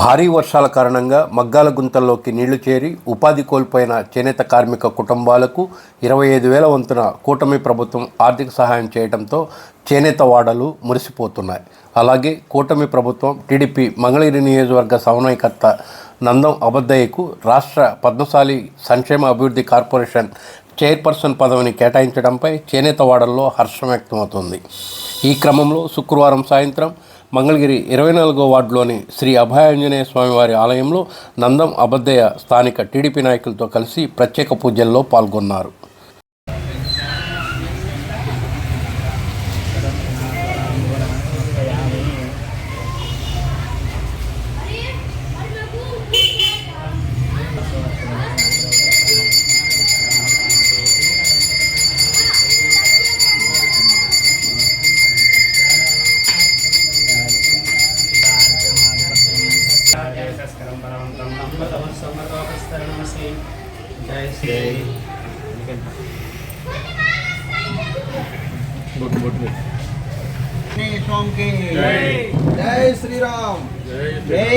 భారీ వర్షాల కారణంగా మగ్గాల గుంతల్లోకి నీళ్ళు చేరి ఉపాధి కోల్పోయిన చేనేత కార్మిక కుటుంబాలకు ఇరవై ఐదు వేల వంతున కూటమి ప్రభుత్వం ఆర్థిక సహాయం చేయడంతో చేనేత వాడలు మురిసిపోతున్నాయి. అలాగే కూటమి ప్రభుత్వం టీడీపీ మంగళగిరి నియోజకవర్గ సమన్వయకర్త నందం అబద్దయ్యకు రాష్ట్ర పద్మశాలి సంక్షేమ అభివృద్ధి కార్పొరేషన్ చైర్పర్సన్ పదవిని కేటాయించడంపై చేనేత వాడల్లో హర్షం వ్యక్తమవుతుంది. ఈ క్రమంలో శుక్రవారం సాయంత్రం మంగళగిరి ఇరవై నాలుగో వార్డులోని శ్రీ అభయాంజనేయ స్వామివారి ఆలయంలో నందం అబద్దయ్య స్థానిక టీడీపీ నాయకులతో కలిసి ప్రత్యేక పూజల్లో పాల్గొన్నారు.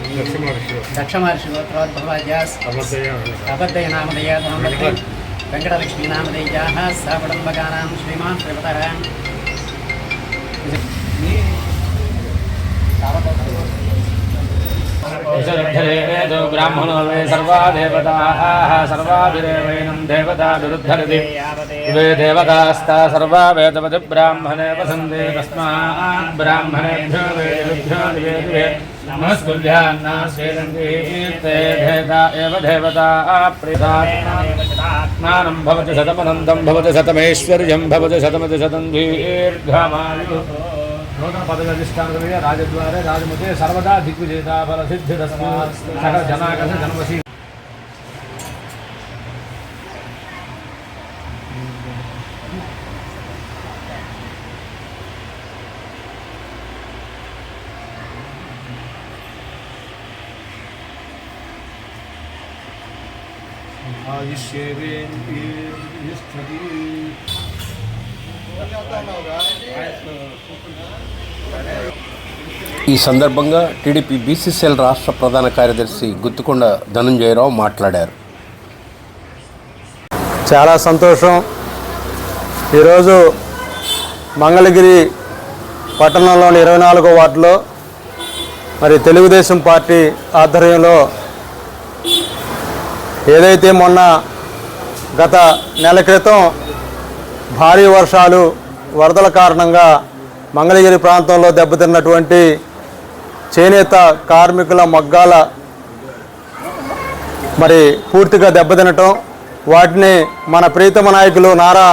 శ్రీమదः దక్షమహర్షి గోత్రోద్భవాజాస్ అబద్ధయ నామదయ ధనమత్రీం వెంకటలక్ష్మీ నామధేయాः సాకుటుంబగానాం శ్రీమాన్ శ్రీమదः విశుద్ధరేవేదో బ్రాహ్మణో వే సర్వా దేవతాः సర్వాభిరేవైనం దేవతా విరుద్ధరతి వే దేవతాస్తా సర్వా వేదవతి బ్రాహ్మణే వసంతే తస్మాత్ బ్రాహ్మణేభ్యో వేదిభ్యో దివే దివే నమస్కుల్యాన్నా శ్రీరంగీతే భేద ఏవ దేవతా ప్రీతాత్మానం భవతి శతమనంతం భవతి శతమేశ్వర్యం భవతి శతమతి శతం नूतनपदविष्टान्तमेव राजद्वारे राजमध्ये सर्वदा दिग्विजेताफलसिद्धिरस्तु सकलजनाकस्य जन्मसि। आयुष्येवेन्द्रियस्थति ఈ సందర్భంగా టీడీపీ బీసీసీఎల్ రాష్ట్ర ప్రధాన కార్యదర్శి గుత్తుకొండ ధనంజయరావు మాట్లాడారు. చాలా సంతోషం. ఈరోజు మంగళగిరి పట్టణంలోని ఇరవై నాలుగో వార్డులో మరి తెలుగుదేశం పార్టీ ఆధ్వర్యంలో ఏదైతే మొన్న గత నెల క్రితం భారీ వర్షాలు వరదల కారణంగా మంగళగిరి ప్రాంతంలో దెబ్బతిన్నటువంటి చేనేత కార్మికుల మగ్గాల మరి పూర్తిగా దెబ్బతినటం వాటిని మన ప్రీతమ నాయకులు నారా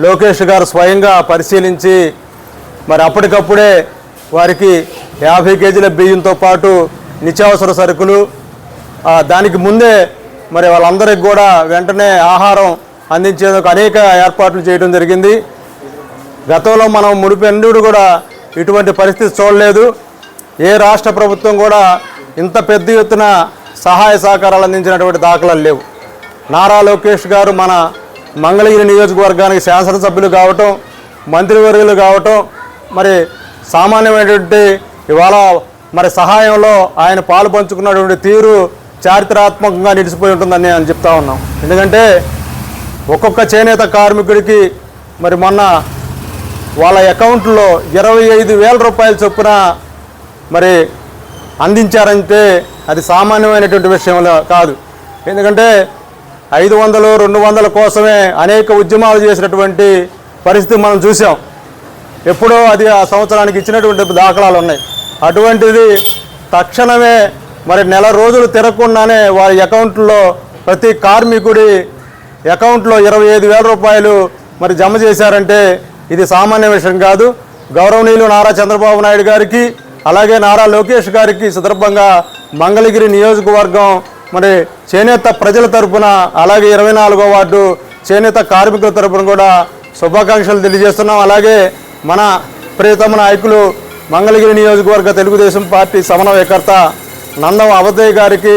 లోకేష్ గారు స్వయంగా పరిశీలించి మరి అప్పటికప్పుడే వారికి యాభై కేజీల బియ్యంతో పాటు నిత్యావసర సరుకులు దానికి ముందే మరి వాళ్ళందరికీ కూడా వెంటనే ఆహారం అందించేందుకు అనేక ఏర్పాట్లు చేయడం జరిగింది. గతంలో మనం మునిపెన్నడూ కూడా ఇటువంటి పరిస్థితి చూడలేదు. ఏ రాష్ట్ర ప్రభుత్వం కూడా ఇంత పెద్ద ఎత్తున సహాయ సహకారాలు అందించినటువంటి దాఖలాలు లేవు. నారా లోకేష్ గారు మన మంగళగిరి నియోజకవర్గానికి శాసనసభ్యులు కావటం మంత్రివర్యులు కావటం మరి సామాన్యమైనటువంటి ఇవాళ మరి సహాయంలో ఆయన పాలు పంచుకున్నటువంటి తీరు చారిత్రాత్మకంగా నిలిచిపోయి ఉంటుందని అని చెప్తా ఉన్నాం. ఎందుకంటే ఒక్కొక్క చేనేత కార్మికుడికి మరి మొన్న వాళ్ళ అకౌంట్లో ఇరవై ఐదు వేల రూపాయల చొప్పున మరి అందించారంటే అది సామాన్యమైనటువంటి విషయంలో కాదు. ఎందుకంటే ఐదు వందలు రెండు వందల కోసమే అనేక ఉద్యమాలు చేసినటువంటి పరిస్థితి మనం చూసాం ఎప్పుడో అది ఆ సంవత్సరానికి ఇచ్చినటువంటి దాఖలాలు ఉన్నాయి. అటువంటిది తక్షణమే మరి నెల రోజులు తిరగకుండానే వారి అకౌంట్లో ప్రతి కార్మికుడి అకౌంట్లో ఇరవై ఐదు వేల రూపాయలు మరి జమ చేశారంటే ఇది సామాన్య విషయం కాదు. గౌరవనీయులు నారా చంద్రబాబు నాయుడు గారికి అలాగే నారా లోకేష్ గారికి సందర్భంగా మంగళగిరి నియోజకవర్గం మరి చేనేత ప్రజల తరపున అలాగే ఇరవై నాలుగో వార్డు చేనేత కార్మికుల తరపున కూడా శుభాకాంక్షలు తెలియజేస్తున్నాం. అలాగే మన ప్రియతమ నాయకులు మంగళగిరి నియోజకవర్గ తెలుగుదేశం పార్టీ సమన్వయకర్త నందం అవధయ్య గారికి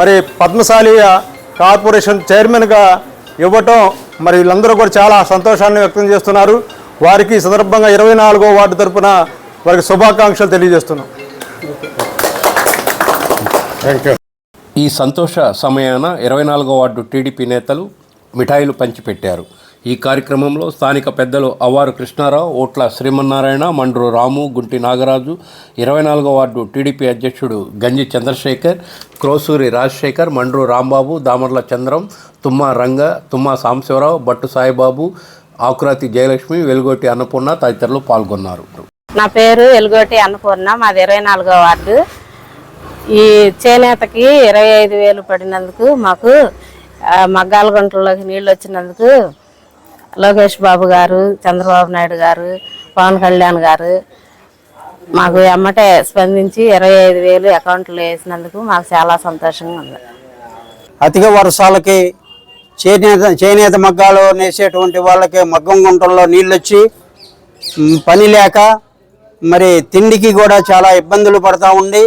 మరి పద్మశాలి కార్పొరేషన్ చైర్మన్గా ఇవ్వటం మరి వీళ్ళందరూ కూడా చాలా సంతోషాన్ని వ్యక్తం చేస్తున్నారు. వారికి ఈ సందర్భంగా ఇరవై నాలుగో వార్డు తరపున వారికి శుభాకాంక్షలు తెలియజేస్తున్నాం. ఈ సంతోష సమయాన ఇరవై నాలుగో వార్డు టీడీపీ నేతలు మిఠాయిలు పంచిపెట్టారు. ఈ కార్యక్రమంలో స్థానిక పెద్దలు అవ్వారు కృష్ణారావు ఓట్ల శ్రీమన్నారాయణ మండ్రు రాము గుంటి నాగరాజు ఇరవై నాలుగో వార్డు టీడీపీ అధ్యక్షుడు గంజి చంద్రశేఖర్ క్రోసూరి రాజశేఖర్ మండ్రు రాంబాబు దామర్ల చంద్రం తుమ్మా రంగ తుమ్మా సాంబశివరావు బట్టు సాయిబాబు ఆకురాతి జయలక్ష్మి వెలుగోటి అన్నపూర్ణ తదితరులు పాల్గొన్నారు. నా పేరు వెలుగోటి అన్నపూర్ణ మాది ఇరవై నాలుగో వార్డు. ఈ చేనేతకి ఇరవై ఐదు వేలు పడినందుకు మాకు మగ్గాల గుంటల్లోకి నీళ్ళు వచ్చినందుకు లోకేష్ బాబు గారు చంద్రబాబు నాయుడు గారు పవన్ కళ్యాణ్ గారు మాకు ఎమ్మటే స్పందించి ఇరవై ఐదు వేలు అకౌంట్లో వేసినందుకు మాకు చాలా సంతోషంగా ఉంది. అధిక వర్షాలకి చేనేత చేనేత మగ్గాలు నేసేటువంటి వాళ్ళకి మగ్గం గుంటల్లో నీళ్ళు వచ్చి పని లేక మరి తిండికి కూడా చాలా ఇబ్బందులు పడతా ఉండి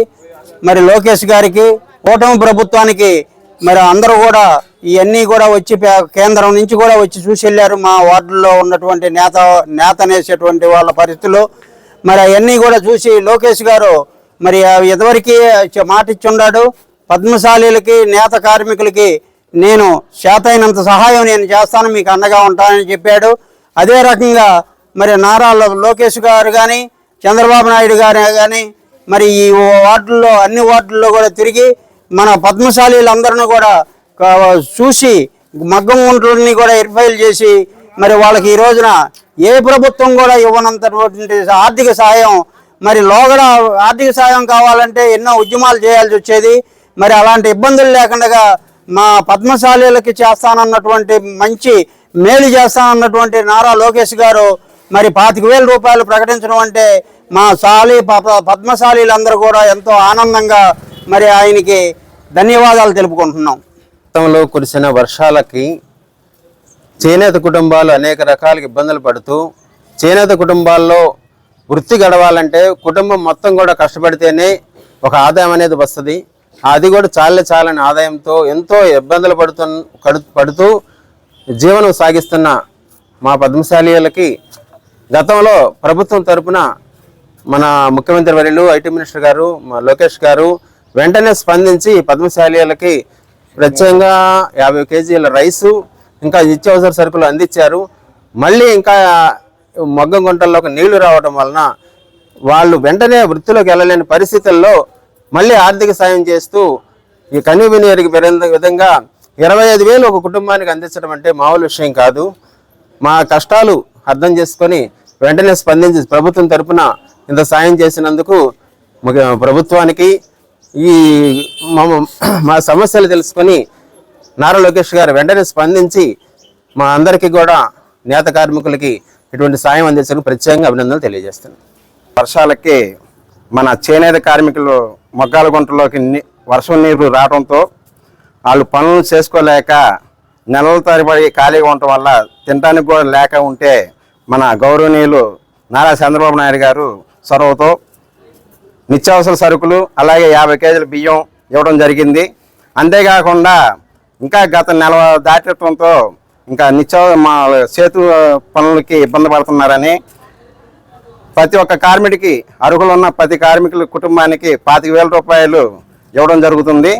మరి లోకేష్ గారికి కూటమి ప్రభుత్వానికి మరి అందరూ కూడా ఇవన్నీ కూడా వచ్చి కేంద్రం నుంచి కూడా వచ్చి చూసి వెళ్ళారు. మా వార్డుల్లో ఉన్నటువంటి నేత నేతనేసేటువంటి వాళ్ళ పరిస్థితులు. మరి అవన్నీ కూడా చూసి లోకేష్ గారు మరి ఆ ఇదివరకు మాట ఇచ్చున్నాడు పద్మశాలీలకి నేత కార్మికులకి నేను చేతైనంత సహాయం నేను చేస్తాను మీకు అండగా ఉంటానని చెప్పాడు. అదే రకంగా మరి నారా లోకేష్ గారు కానీ చంద్రబాబు నాయుడు గారు కానీ మరి ఈ వార్డుల్లో అన్ని వార్డుల్లో కూడా తిరిగి మన పద్మశాలీలందరినీ కూడా చూసి మగ్గం ఒంట్లని కూడా ఎరిఫైల్ చేసి మరి వాళ్ళకి ఈ రోజున ఏ ప్రభుత్వం కూడా ఇవ్వనంతటువంటి ఆర్థిక సాయం మరి లోగడ ఆర్థిక సాయం కావాలంటే ఎన్నో ఉద్యమాలు చేయాల్సి వచ్చేది. మరి అలాంటి ఇబ్బందులు లేకుండా మా పద్మశాలీలకి చేస్తానన్నటువంటి మంచి మేలు చేస్తానన్నటువంటి నారా లోకేష్ గారు మరి పాతిక వేల రూపాయలు ప్రకటించడం అంటే మా సాలి ప- పద్మశాలీలందరూ కూడా ఎంతో ఆనందంగా మరి ఆయనకి ధన్యవాదాలు తెలుపుకుంటున్నాం. గతంలో కురిసిన వర్షాలకి చేనేత కుటుంబాలు అనేక రకాల ఇబ్బందులు పడుతూ చేనేత కుటుంబాల్లో వృత్తి గడవాలంటే కుటుంబం మొత్తం కూడా కష్టపడితేనే ఒక ఆదాయం అనేది వస్తుంది. అది కూడా చాలా చాలని ఆదాయంతో ఎంతో ఇబ్బందులు పడుతు పడుతూ జీవనం సాగిస్తున్న మా పద్మశాలీలకి గతంలో ప్రభుత్వం తరపున మన ముఖ్యమంత్రి వర్యులు ఐటీ మినిస్టర్ గారు మా లోకేష్ గారు వెంటనే స్పందించి పద్మశాలీలకి ప్రత్యేకంగా యాభై కేజీల రైసు ఇంకా నిత్యావసర సరుకులు అందించారు. మళ్ళీ ఇంకా మొగ్గం గుంటల్లోకి నీళ్ళు రావడం వలన వాళ్ళు వెంటనే వృత్తిలోకి వెళ్ళలేని పరిస్థితుల్లో మళ్ళీ ఆర్థిక సాయం చేస్తూ ఈ కనీ పెరిగిన విధంగా ఇరవై ఐదు వేలు ఒక కుటుంబానికి అందించడం అంటే మామూలు విషయం కాదు. మా కష్టాలు అర్థం చేసుకొని వెంటనే స్పందించి ప్రభుత్వం తరపున ఇంత సాయం చేసినందుకు ప్రభుత్వానికి ఈ మా మా సమస్యలు తెలుసుకొని నారా లోకేష్ గారు వెంటనే స్పందించి మా అందరికీ కూడా నేత కార్మికులకి ఇటువంటి సాయం అందించడానికి ప్రత్యేకంగా అభినందనలు తెలియజేస్తున్నాను వర్షాలకి మన చేనేత కార్మికులు మొగ్గాల గుంటలోకి వర్షం నీరు రావడంతో వాళ్ళు పనులు చేసుకోలేక నెలల తరబడి ఖాళీగా ఉండటం వల్ల తినడానికి కూడా లేక ఉంటే మన గౌరవనీయులు నారా చంద్రబాబు నాయుడు గారు చొరవతో నిత్యావసర సరుకులు అలాగే యాభై కేజీల బియ్యం ఇవ్వడం జరిగింది. అంతేకాకుండా ఇంకా గత నెల దాటడంతో ఇంకా నిత్యా మా చేతు పనులకి ఇబ్బంది పడుతున్నారని ప్రతి ఒక్క కార్మికుడికి అర్హులు ఉన్న ప్రతి కార్మికుల కుటుంబానికి పాతిక వేల రూపాయలు ఇవ్వడం జరుగుతుంది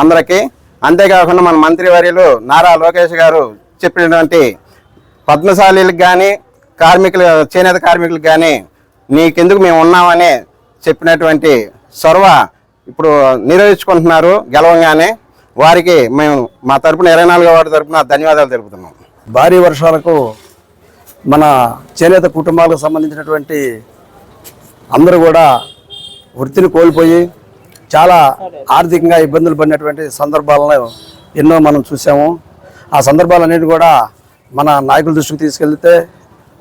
అందరికీ. అంతేకాకుండా మన మంత్రివర్యులు నారా లోకేష్ గారు చెప్పినటువంటి పద్మశాలీలకు కానీ కార్మికులు చేనేత కార్మికులకు కానీ నీకెందుకు మేము ఉన్నామని చెప్పినటువంటి సొరవ ఇప్పుడు నిర్వహించుకుంటున్నారు గెలవంగానే వారికి మేము మా తరపున ఇరవై నాలుగో వారి తరపున ధన్యవాదాలు తెలుపుతున్నాం. భారీ వర్షాలకు మన చేనేత కుటుంబాలకు సంబంధించినటువంటి అందరూ కూడా వృత్తిని కోల్పోయి చాలా ఆర్థికంగా ఇబ్బందులు పడినటువంటి సందర్భాలను ఎన్నో మనం చూసాము. ఆ సందర్భాలన్నిటి కూడా మన నాయకుల దృష్టికి తీసుకెళ్తే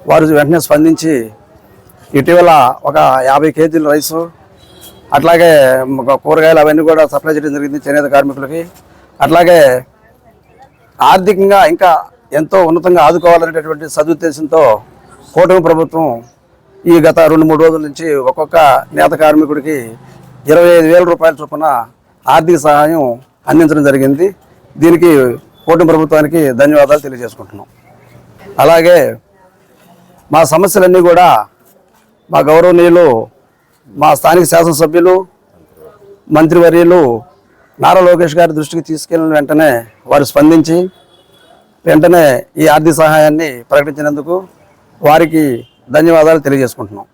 వారు వెంటనే స్పందించి ఇటీవల ఒక యాభై కేజీల రైసు అట్లాగే కూరగాయలు అవన్నీ కూడా సప్లై చేయడం జరిగింది చేనేత కార్మికులకి. అట్లాగే ఆర్థికంగా ఇంకా ఎంతో ఉన్నతంగా ఆదుకోవాలనేటటువంటి సదుద్దేశంతో కూటమి ప్రభుత్వం ఈ గత రెండు మూడు రోజుల నుంచి ఒక్కొక్క నేత కార్మికుడికి ఇరవై ఐదు వేల రూపాయల చొప్పున ఆర్థిక సహాయం అందించడం జరిగింది. దీనికి కూటమి ప్రభుత్వానికి ధన్యవాదాలు తెలియజేసుకుంటున్నాం. అలాగే మా సమస్యలన్నీ కూడా మా గౌరవనీయులు మా స్థానిక శాసనసభ్యులు మంత్రివర్యులు నారా లోకేష్ గారి దృష్టికి తీసుకెళ్ళిన వెంటనే వారు స్పందించి వెంటనే ఈ ఆర్థిక సహాయాన్ని ప్రకటించినందుకు వారికి ధన్యవాదాలు తెలియజేసుకుంటున్నాం.